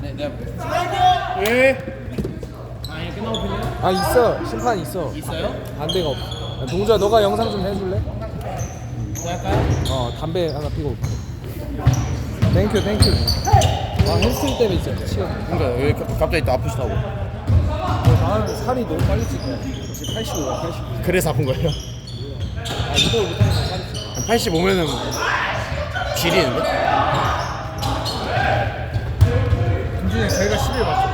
네, 예. 끝나고 빌려? 아 있어 심판 있어 있어요? 담배가 없어 동주야 너가 영상 좀 해줄래? 뭐 할까요? 어 담배 하나 피고 올게 땡큐 땡큐 아 햄스트링 때문에 진짜 치웠네 그러니까 왜 가- 갑자기 또 아프시다고 나는 살이 너무 빨리 찔 거야 지금 85야 80 그래서 아픈 거예요? 아 이거 못하니까 살이 찔 85면은 지리는데? 김준이 저희가 10일 맞죠?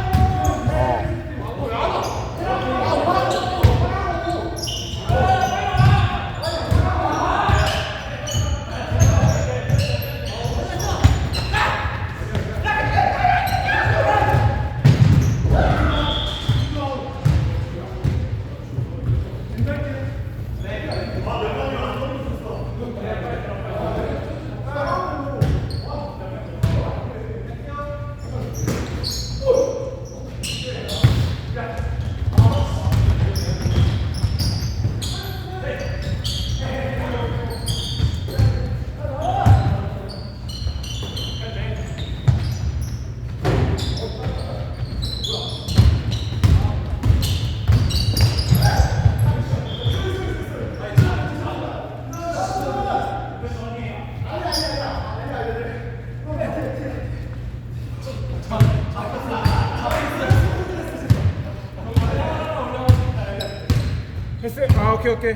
패스 아 오케이 오케이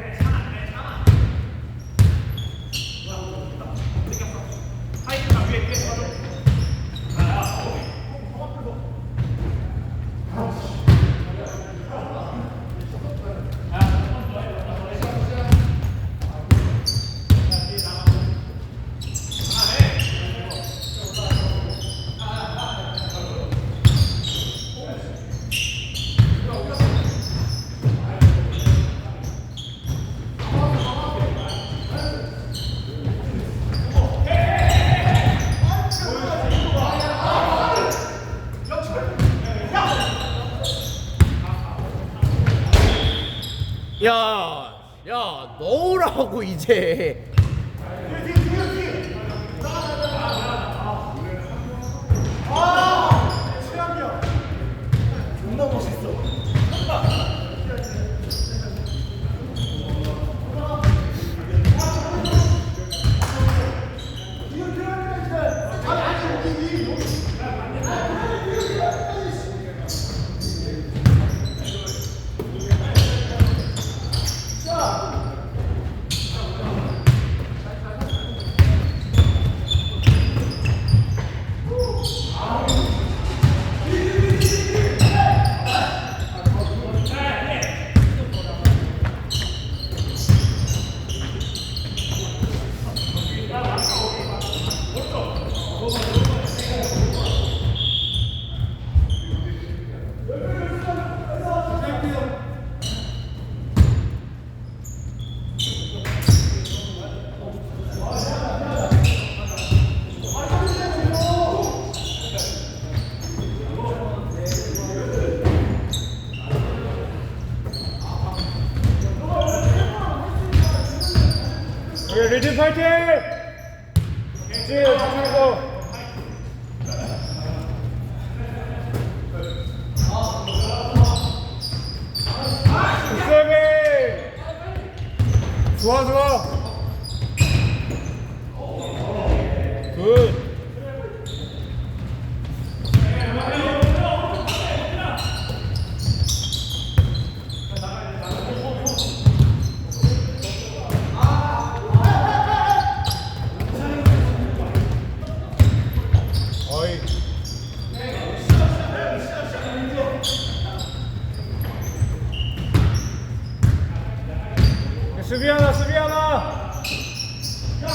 야, 야, 넣으라고 이제. 리듬 파이팅! 맞추고 세븐 좋아 좋아. 굿 어이 수비 하나 수비 하나 굿!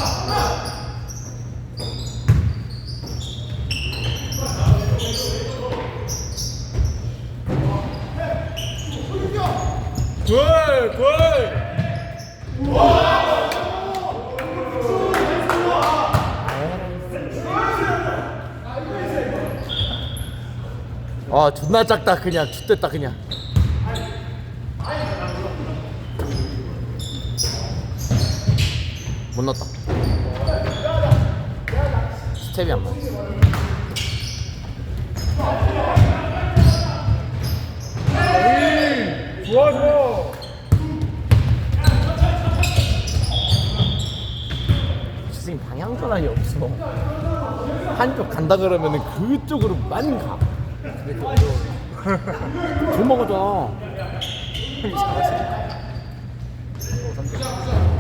굿! 아, 존나 작다 그냥. 죽됐다 그냥. 못 넣었다. 스텝이 안 맞아. 좋아 좋아. 선생님 방향 전환이 없어. 한쪽 간다 그러면은 그쪽으로만 가. 돈 먹어줘.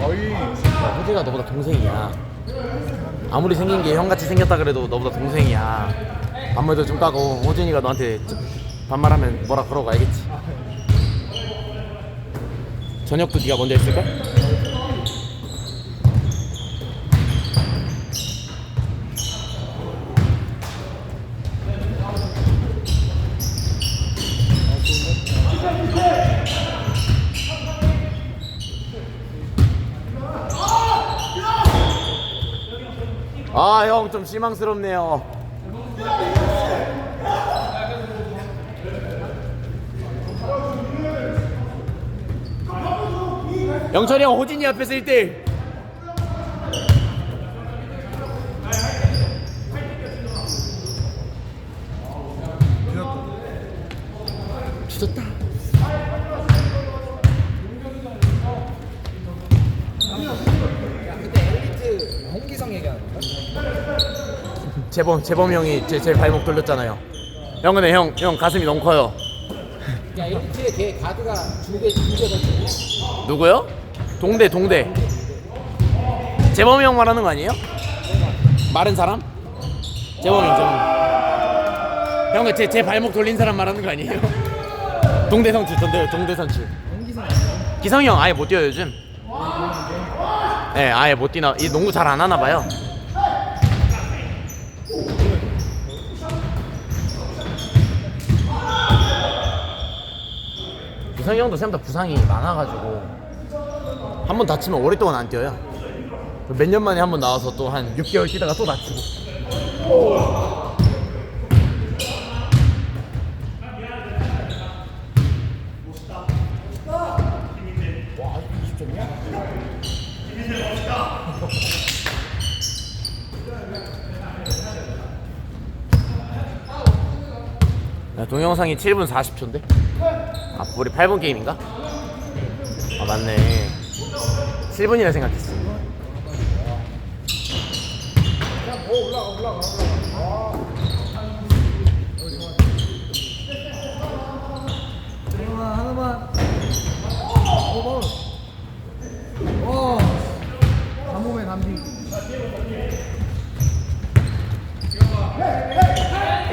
어이. 호재가 너보다 동생이야. 아무리 생긴 게 형같이 생겼다 그래도 너보다 동생이야. 반말도 좀 까고 호진이가 너한테 반말하면 뭐라 알겠지. 저녁도 네가 먼저 했을까? 아 형 좀 실망스럽네요. 영철이 형 호진이 앞에서 1대1 주졌다 엘리트 홍기성 얘기하는 건가? 재범 재범 형이 제, 제 발목 돌렸잖아요 형 근데 형, 형 가슴이 너무 커요 야 엘리트에 걔 가드가 두개두개 던져. 누구요? 동대 동대 재범이 형 말하는 거 아니에요? 마른 사람? 재범이 형 재범이 형제 제 발목 돌린 사람 말하는 거 아니에요? 동대 선출 동대 동대 선출. 기성이 형 아예 못 뛰어요 요즘 네 아예 못 뛰나 이 농구 잘 안 하나 봐요. 기성이 형도 생각보다 부상이 많아가지고. 한 번 다치면 오랫동안 안 뛰어요. 몇 년 만에 한 번 나와서 또 한 6개월 쉬다가 또 다치고 동영상이 7분 40초인데? 아, 우리 8분 게임인가? 아, 맞네. 7분이라 생각했어. 하나만 어. 담몸에 담비.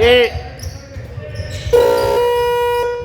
1